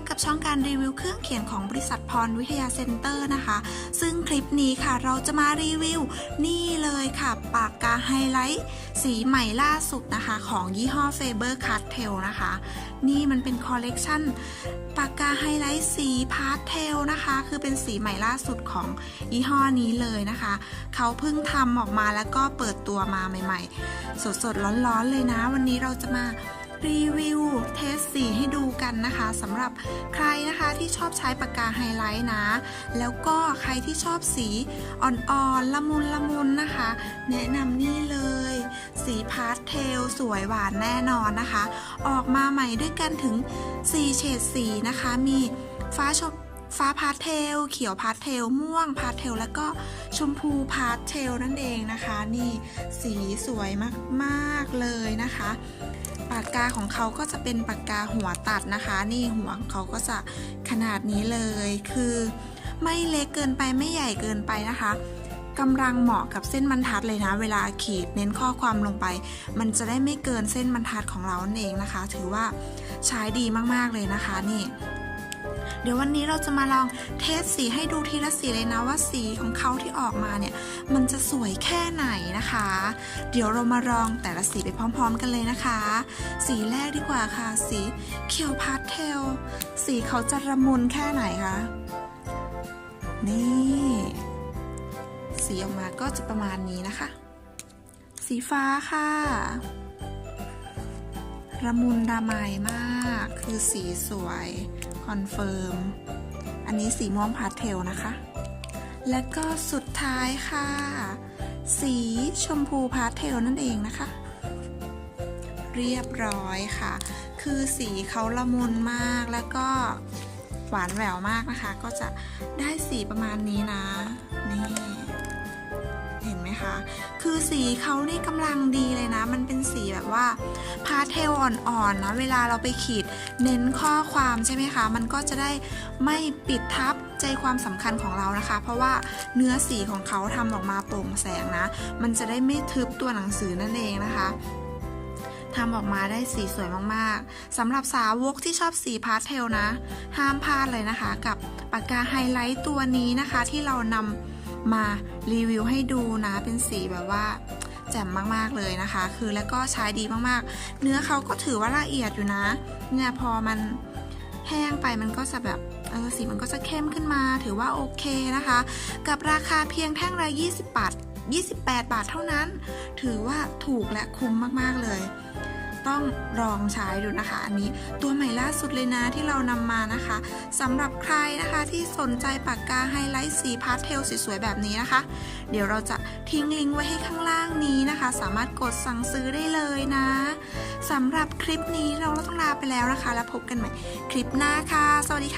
กับช่องการรีวิวเครื่องเขียนของบริษัทพรวิทยาเซ็นเตอร์นะคะ ซึ่งคลิปนี้ค่ะเราจะมารีวิว นี่เลยค่ะ ปากกาไฮไลท์สีใหม่ล่าสุดนะคะ ของยี่ห้อ Faber c a s t e l นะคะ นี่มันเป็นคอลเลกชันปากกาไฮไลท์สีพาสเทลนะคะ คือเป็นสีใหม่ล่าสุดของยี่ห้อนี้เลยนะคะ เขาเพิ่งทำออกมาแล้วก็เปิดตัวมาใหม่ ๆ สดๆร้อนๆเลยนะ วันนี้เราจะมารีวิวเทส กันนะคะสำหรับใครนะคะที่ชอบใช้ปากกาไฮไลท์นะ แล้วก็ใครที่ชอบสีอ่อนๆละมุนละมุนนะคะ แนะนำนี่เลย สีพาสเทลสวยหวานแน่นอนนะคะ ออกมาใหม่ด้วยกันถึง 4 เฉดสีนะคะ มีฟ้าชมฟ้าพาสเทล เขียวพาสเทล ม่วงพาสเทล แล้วก็ชมพูพาสเทลนั่นเองนะคะ นี่สีสวยมาก ๆ เลยนะคะากกาของเขาก็จะเป็นปากกาหัวตัดนะคะ นี่หัวเขาก็จะขนาดนี้เลย คือไม่เล็กเกินไปไม่ใหญ่เกินไปนะคะกำลังเหมาะกับเส้นบรรทัดเลยนะ เวลาขีดเน้นข้อความลงไป มันจะได้ไม่เกินเส้นบรรทัดของเราเองนะคะ ถือว่าใช้ดีมากๆเลยนะคะ นี่ เดี๋ยววันนี้เราจะมาลองเทสสีให้ดูทีละสีเลยนะว่าสีของเขาที่ออกมาเนี่ย มันจะสวยแค่ไหนนะคะ เดี๋ยวเรามาลองแต่ละสีไปพร้อมๆกันเลยนะคะ สีแรกดีกว่าค่ะ สีเขียวพาสเทล สีเขาจะระมุนแค่ไหนคะนี่ สีออกมาก็จะประมาณนี้นะคะ สีฟ้าค่ะ ระมุนระไมมากคือสีสวยคอนเฟิร์ม อันนี้สีม่วงพาสเทลนะคะ และก็สุดท้ายค่ะ สีชมพูพาสเทลนั่นเองนะคะ เรียบร้อยค่ะ คือสีเขาละมุนมากแล้วก็หวานแหววมากนะคะ ก็จะได้สีประมาณนี้นะ นี่ นไหมคะ คือสีเขานี่กำลังดีเลยนะ มันเป็นสีแบบว่าพาสเทลอ่อนๆนะเวลาเราไปขีดเน้นข้อความใช่ไหมคะ มันก็จะได้ไม่ปิดทับใจความสำคัญของเรานะคะ เพราะว่าเนื้อสีของเขาทำออกมาโปร่งแสงนะ มันจะได้ไม่ทึบตัวหนังสือนั่นเองนะคะทำออกมาได้สีสวยมากๆสำหรับสาวกที่ชอบสีพาสเทลนะ ห้ามพลาดเลยนะคะ กับปากกาไฮไลท์ตัวนี้นะคะที่เรานำ มารีวิวให้ดูนะ เป็นสีแบบว่าแจ่มมากๆเลยนะคะ คือแล้วก็ใช้ดีมากๆ เนื้อเขาก็ถือว่าละเอียดอยู่นะ เนี่ยพอมันแห้งไปมันก็จะแบบเออสีมันก็จะเข้มขึ้นมาถือว่าโอเคนะคะ กับราคาเพียงแท่งละ20บาท28 บาทเท่านั้น ถือว่าถูกและคุ้มมากๆเลย ต้องลองใช้ดูนะคะ อันนี้ตัวใหม่ล่าสุดเลยนะที่เรานำมานะคะสำหรับใครนะคะที่สนใจปากกาไฮไลท์สีพาสเทลสวยๆแบบนี้นะคะ เดี๋ยวเราจะทิ้งลิงก์ไว้ให้ข้างล่างนี้นะคะ สามารถกดสั่งซื้อได้เลยนะสำหรับคลิปนี้เราต้องลาไปแล้วนะคะ แล้วพบกันใหม่คลิปหน้าค่ะ สวัสดีค่ะ